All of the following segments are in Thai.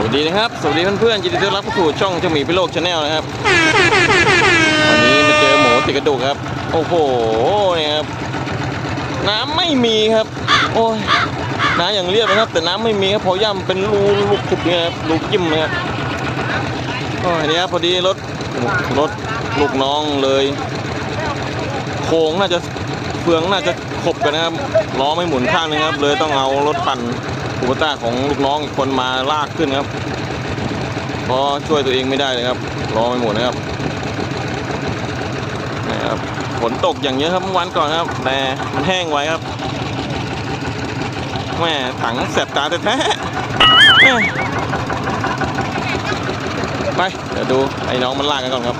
สวัสดีนะครับ สวัสดีเพื่อนๆยินดีต้อนรับเข้าสู่ช่องเจ้าหมีพิโลกชาแนลนะครับ วันนี้มาเจอหมูติดกระดูกครับ โอ้โหเนี่ยครับ น้ำไม่มีครับ โอ้ย น้ำอย่างเรียบนะครับ แต่น้ำไม่มีครับพอย่ำเป็นรูลูกขุบเนี่ยครับลูกจิ้มนะครับโอ้ยเนี่ยครับพอดีรถรถลูกน้องเลย โค้งน่าจะเฟืองน่าจะขบกันนะครับล้อไม่หมุนข้างนึงครับ เลยต้องเอารถปั่น คูปต้าของลูกน้องอีกคนมาลากขึ้นครับเพราะช่วยตัวเองไม่ได้เลยครับล้อไม่หมุนะครับนะครับฝนตกอย่างเยอะครับเมื่อวันก่อนครับ แต่มันแห้งไว้ครับแม่ถังแสบตาแท้ๆแม่ไปเดี๋ยวดูไอ้น้องมันลากกันก่อนครับ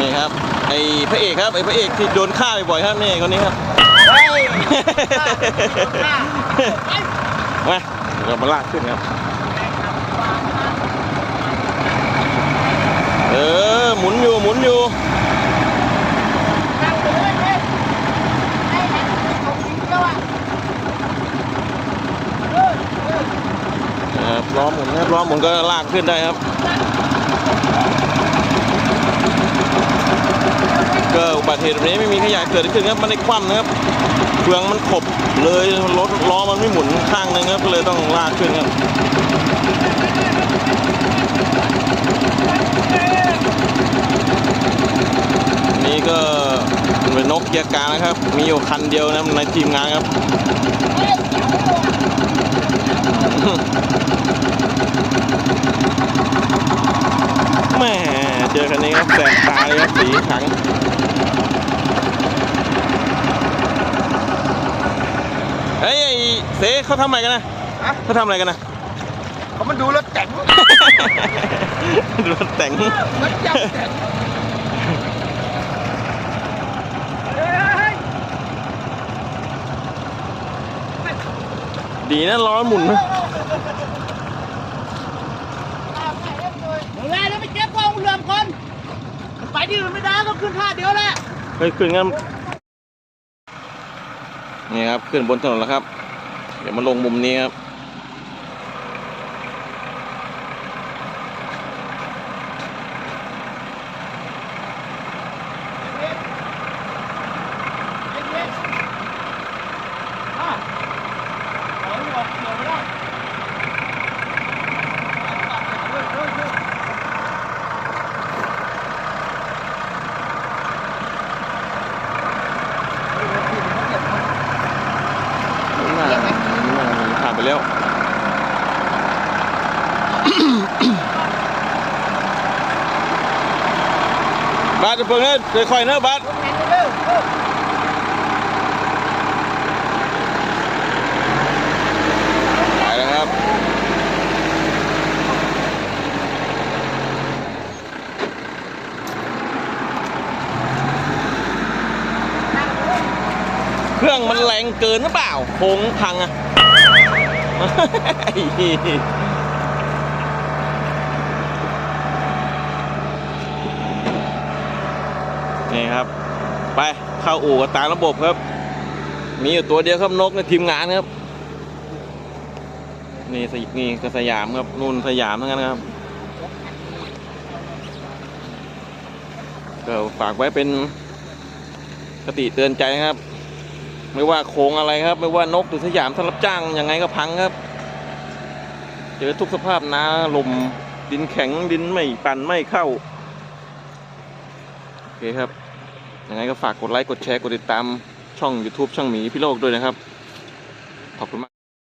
นี่ครับ ไอ้พระเอกครับไอ้พระเอกที่โดนฆ่าบ่อยๆครับนี่คนนี้ครับมาเดี๋ยวเรามาลากขึ้นครับ เออหมุนอยู่หมุนอยู่ครับล้อหมุนครับล้อหมุนก็ลากขึ้นได้ครับ ก็อุบัติเหตุแบบนี้ไม่มีขยะเกิดขึ้นครับมันได้คว่ำนะครับเฟืองมันขบเลยรถล้อมันไม่หมุนข้างหนึงครับก็เลยต้องลากขึ้นครับนี่ก็เป็นนกเกียร์กลางนะครับ มีอยู่คันเดียวนะในทีมงานครับแม่เจอคันนี้ครับแสบตาเลยครับสีขัง เฮ้ยไอ้ เสเขาทำอะไรกันนะฮะเขาทำอะไรกันนะ เขามาดูรถแต่งรถแต่งรถจับแต่งเฮ้ยดีนะล้อหมุนนะเดี๋ยวแล้ไปเก็บกองเรือมก่อนไปที่อื่นไม่ได้ก็ขึ้นท่าเดียวแหละเฮ้ยขึ้นงั้นนี่ครับ ขึ้นบนถนนแล้วครับ เดี๋ยวมาลงมุมนี้ครับ น่าน่าผ่านไป แล้ว บาสจะเพิ่งเนอค่อยๆเนอะบาสไปแล้วครับ เครื่องมันแรงเกินหรือเปล่าโค้งพังอะ นี่ครับ ไปเข้าอู่กันตามระบบครับ มีอยู่ตัวเดียวครับนกในทีมงานครับ นี่สยนี่ก็สยามครับนู่นสยามทั้งนั้นครับก็ฝากไว้เป็นคติเตือนใจนะครับ ไม่ว่าโค้งอะไรครับ ไม่ว่านกหรือสยามถ้ารับจ้างยังไงก็พังครับเจอทุกสภาพน้าลมดินแข็งดินไม่ปั่นไม่เข้าโอเคครับยังไงก็ฝากกดไลค์กดแชร์กดติดตามช่อง YouTube ช่องหมีพี่โลกด้วยนะครับ ขอบคุณมาก